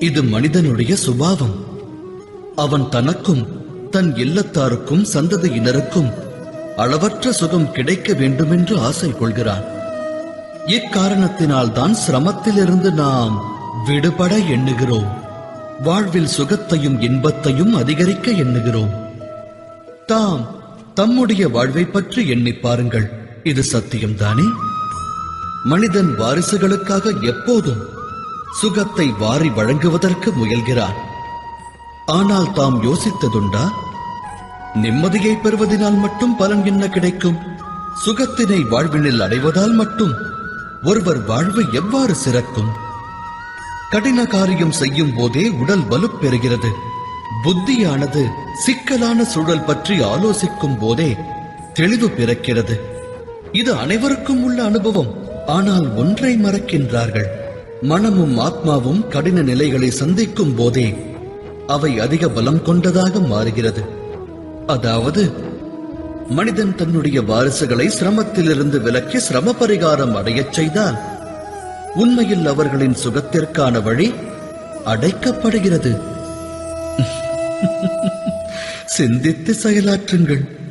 இது மனிதனுடைய சுபாவம். அவன் தனக்கும் தன் இல்லத்தாருக்கும் சந்ததியினருக்கும் அளவற்ற சுகம் கிடைக்க வேண்டுமென்று ஆசை கொள்கிறான். இக்காரணத்தினால் தான் சிரமத்திலிருந்து நாம் விடுபட எண்ணுகிறோம். வாழ்வில் சுகத்தையும் இன்பத்தையும் அதிகரிக்க எண்ணுகிறோம். தாம் தம்முடைய வாழ்வை பற்றி எண்ணிப் பாருங்கள். இது சத்தியம்தானே? மனிதன் வாரிசுகளுக்காக எப்போதும் சுகத்தை வாரி வழங்குவதற்கு முயல்கிறான் ஆனால் தாம் யோசித்ததுண்டா? நிம்மதியை பெறுவதனால் மட்டும் பலன் என்ன கிடைக்கும்? சுகத்தினை வாழ்வினில் அடைவதால் மட்டும் ஒருவர் வாழ்வு எவ்வாறு சிறக்கும்? கடின காரியம் செய்யும் போதே உடல் வலுப்பெறுகிறது புத்தியானது சிக்கலான சூழல் பற்றி ஆலோசிக்கும் போதே தெளிவு பிறக்கிறது. இது அனைவருக்கும் உள்ள அனுபவம். ஆனால் ஒன்றை மறக்கின்றார்கள். மனமும் ஆத்மாவும் கடின நிலைகளை சந்திக்கும் போதே அவை அதிக பலம் கொண்டதாக மாறுகிறது. அதாவது மனிதன் தன்னுடைய வாரிசுகளை சிரமத்திலிருந்து விலக்கி சிரம பரிகாரம் அடையச் செய்தால் உண்மையில் அவர்களின் சுகத்திற்கான வழி அடைக்கப்படுகிறது. சிந்தித்து செயலாற்றுங்கள்.